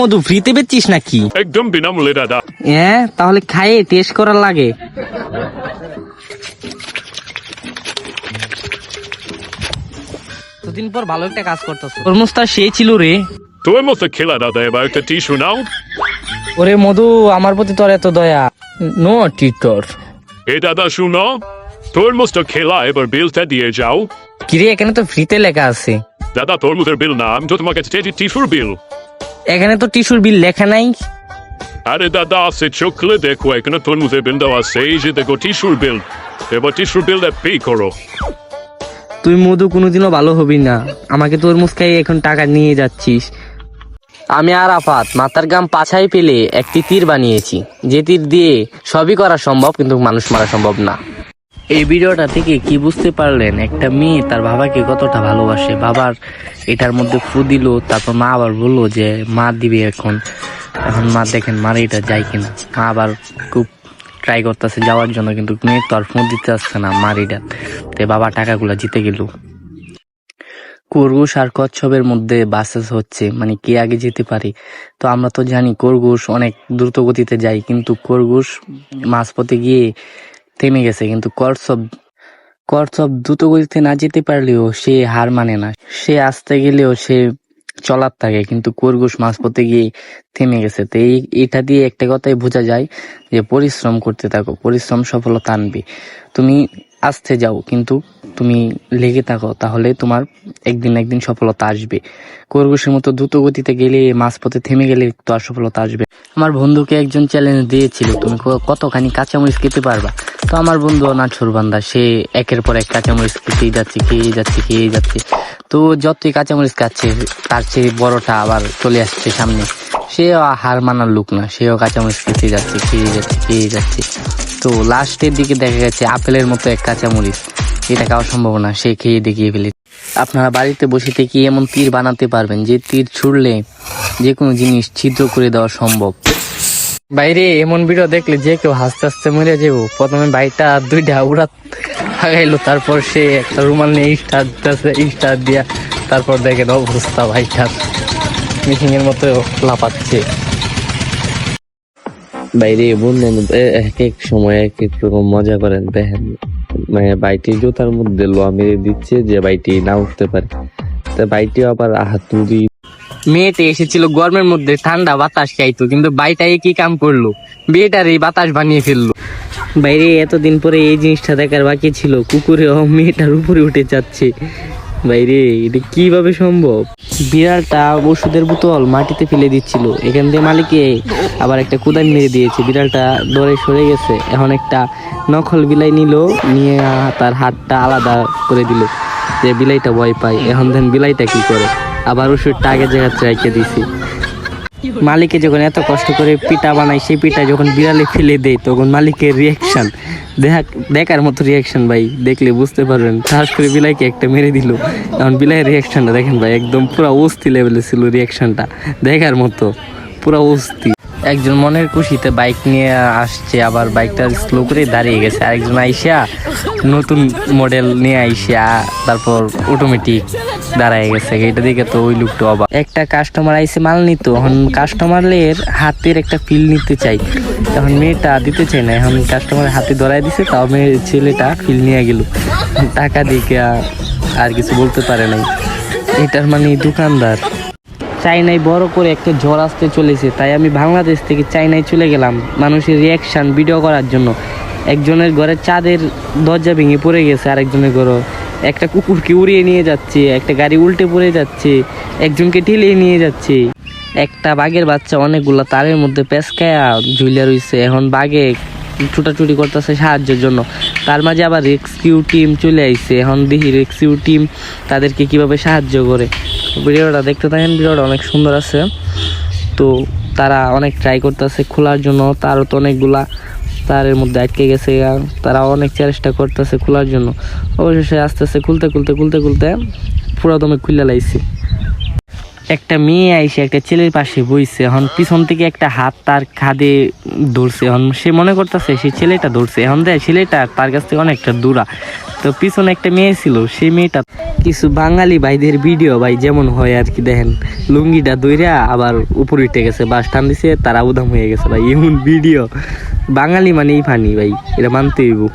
মধু ফ্রিতে বেচছিস নাকি? একদম বিনামূল্যে দাদা। হ্যাঁ তাহলে খাইয়ে টেস্ট করার লাগে। দুদিন পর ভালো একটা কাজ করতেছ। তরমুজটা সেই ছিল রে। তোর মতো খেলা দাদা এবার একটা টিস্যু নাও। ওরে মধু আমার প্রতি তোর এত দয়া। নো টিটর। এ দাদা শুনো। তরমুজটা খেলা এবার বিলটা দিয়ে যাও। কিরে এখানে তো ফ্রিতে লেখা আছে। দাদা তরমুজের বিল না আমি তো তোমাকে চেয়েছি টিসুর বিল এখানে তো টিসুর বিল লেখা নাই। আরে দাদা আছে চোখলে দেখো এখানে তরমুজের বিল দেওয়া আছে এই যে দেখো টিস্যুর বিল এবার টিস্যুর বিলটা পে করো। তুই মধু কোনোদিনও ভালো হবি না। আমাকে তোর মুসকাই এখন টাকা নিয়ে যাচ্ছিস। আমি আর আফাত মাথার গাম পাছায় পেলে একটি তীর বানিয়েছি। যে তীর দিয়ে সবই করা সম্ভব কিন্তু মানুষ মারা সম্ভব না। এই ভিডিওটা থেকে কি বুঝতে পারলেন? একটা মেয়ে তার বাবাকে কতটা ভালোবাসে। বাবার এটার মধ্যে ফু দিল, তারপর মা আবার বলল যে, মা দিবে এখন। এখন মা দেখেন মারে এটা যায় কিনা। মা আবার খুব ট্রাই করতেছে যাওয়ার জন্য, কিন্তু মেয়ে তো আর ফোন দিতে আসছে না মার এটা। তে বাবা টাকাগুলো জিতে গেল। খরগোশ আর কচ্ছপের মধ্যে বাসেস হচ্ছে। মানে কে আগে যেতে পারে? তো আমরা তো জানি খরগোশ অনেক দ্রুত গতিতে যায়, কিন্তু খরগোশ মাঝপথে গিয়ে থেমে গেছে, কিন্তু কর্সব কর্সব দ্রুত গতিতে না যেতে পারলেও সে হার মানে না। সে আসতে গেলেও সে চলার থাকে, কিন্তু কর্গুশ মাছ পথে গিয়ে থেমে গেছে। তো এই, এটা দিয়ে একটা কথাই বোঝা যায় যে পরিশ্রম করতে থাকো, পরিশ্রম সফলতা আনবে। তুমি আসতে যাও, কিন্তু তুমি লেগে থাকো, তাহলে তোমার একদিন একদিন সফলতা আসবে। খরগোশের মতো দ্রুত গতিতে গেলে, মাঝপথে থেমে গেলে তো আর সফলতা আসবে। আমার বন্ধুকে একজন চ্যালেঞ্জ দিয়েছিল, তুমি কতখানি কাঁচামরিচ খেতে পারবা? তো আমার বন্ধু নাছর বান্দা সে একের পর এক কাঁচামরিচ খেতেই যাচ্ছে খেয়ে যাচ্ছে খেয়ে যাচ্ছে। তো যতই কাঁচামরিচ খাচ্ছে, তার চেয়ে বড়টা আবার চলে আসছে সামনে। সেও হার মানার লোক না, সেও কাঁচামরিচ খেতে যাচ্ছে খেয়ে যাচ্ছে খেয়ে যাচ্ছে। তো লাস্টের দিকে দেখা গেছে আপেলের মতো এক কাঁচা কাঁচামরিচ। এটা খাওয়া সম্ভব না সে খেয়ে দেখিয়ে ফেলে আপনারা বাড়িতে বসে থেকে এমন তীর বানাতে পারবেন, যে তীর ছুড়লে যে কোনো জিনিস ছিদ্র করে দেওয়া সম্ভব। বাইরে এমন ভিডিও দেখলে যে কেউ হাসতে হাসতে মরে যাব। প্রথমে বাইকটা দুইটা উড়াত লাগাইলো, তারপর সে একটা রুমাল নিয়ে স্টার দিতেছে স্টার দিয়া তারপর দেখেন অবস্থা বাইকটার মিটিং এর মতো লাপাচ্ছে বাইরে বললেন এক এক সময় এক এক রকম মজা করেন। দেখেন মানে বাইটি জুতার মধ্যে লোয়া মেরে দিচ্ছে যে বাইটি না উঠতে পারে। তা বাইটি আবার হাতুড়ি মেয়েতে এসেছিল গরমের মধ্যে ঠান্ডা বাতাস খাইতো কিন্তু বাইটাই কি কাম করল। বিয়েটার এই বাতাস বানিয়ে ফেলল। বাইরে এতদিন পরে এই জিনিসটা দেখার বাকি ছিল। কুকুরে ও মেয়েটার উপরে উঠে যাচ্ছে। বাইরে এটা কীভাবে সম্ভব? বিড়ালটা ওষুধের বোতল মাটিতে ফেলে দিচ্ছিল। এখান থেকে মালিকে আবার একটা কোদাল মেরে দিয়েছে। বিড়ালটা দরে সরে গেছে। এখন একটা নখল বিলাই নিল, নিয়ে তার হাতটা আলাদা করে দিল, যে বিলাইটা ভয় পায়। এখন দেন বিলাইটা কি করে? আবার ওষুধটা আগে জায়গা রেখে দিছি মালিকে যখন এত কষ্ট করে পিঠা বানায়, সেই পিঠা যখন বিড়ালে ফেলে দেয়, তখন মালিকের রিয়াকশন দেখা, দেখার মতো রিয়াকশন ভাই, দেখলে বুঝতে পারবেন। খাস করে বিলাইকে একটা মেরে দিল। এখন বিলাইয়ের রিয়াকশনটা দেখেন ভাই, একদম পুরো অস্থি লেভেলে ছিল রিয়াকশনটা দেখার মতো, পুরো অস্থি। একজন মনের খুশিতে বাইক নিয়ে আসছে, আবার বাইকটা স্লো করে দাঁড়িয়ে গেছে। আরেকজন আইসা নতুন মডেল নিয়ে আইসা, তারপর অটোমেটিক দাঁড়ায় গেছে এটা দিকে তো ওই লুকটা অবাক। একটা কাস্টমার আইসে মাল নিত, এখন কাস্টমারের হাতের একটা ফিল নিতে চাই। তখন মেয়েটা দিতে চায় না, এখন কাস্টমারের হাতে ধরাই দিছে, তাও মেয়ে ছেলেটা ফিল নিয়ে গেল। টাকা দিকে আর কিছু বলতে পারে নাই। এটার মানে দোকানদার। চাইনায় বড় করে একটা ঝড় আসতে চলেছে, তাই আমি বাংলাদেশ থেকে চাইনায় চলে গেলাম মানুষের রিয়াকশন ভিডিও করার জন্য। একজনের ঘরে চাঁদের দরজা ভেঙে পড়ে গেছে, আরেকজনের ঘরও একটা কুকুরকে উড়িয়ে নিয়ে যাচ্ছে, একটা গাড়ি উল্টে পড়ে যাচ্ছে, একজনকে ঠেলিয়ে নিয়ে যাচ্ছে। একটা বাঘের বাচ্চা অনেকগুলা তারের মধ্যে পেঁচকায়া ঝুলিয়া রইছে। এখন বাঘে ছুটাছুটি করতেছে সাহায্যের জন্য। তার মাঝে আবার রেস্কিউ টিম চলে আইছে। এখন দেখি রেস্কিউ টিম তাদেরকে কীভাবে সাহায্য করে। ভিডিওটা দেখতে থাকেন, ভিডিওটা অনেক সুন্দর আছে। তো তারা অনেক ট্রাই করতেছে, খোলার জন্য। তারও তো অনেকগুলা তারের মধ্যে আটকে গেছে তারা অনেক চেষ্টা করতেছে খোলার জন্য। অবশেষে আস্তে আস্তে খুলতে খুলতে খুলতে খুলতে পুরো দমে খুলে লাইছে। একটা মেয়ে আইসে, একটা ছেলের পাশে বইছে। এখন পিছন থেকে একটা হাত তার খাদে ধরছে। এখন সে মনে করতেছে, সে ছেলেটা ধরছে। এখন দেয় ছেলেটা তার কাছ থেকে অনেকটা দূরা। তো পিছনে একটা মেয়ে ছিল, সেই মেয়েটা কিছু বাঙালি ভাইদের ভিডিও ভাই যেমন হয় আর কি, দেখেন। লুঙ্গিটা দইরা আবার উপরে উঠে গেছে, বাস টান দিছে, তারা উদাম হয়ে গেছে ভাই। এমন ভিডিও। বাঙালি মানেই ফানি ভাই। এটা মানতে হইব।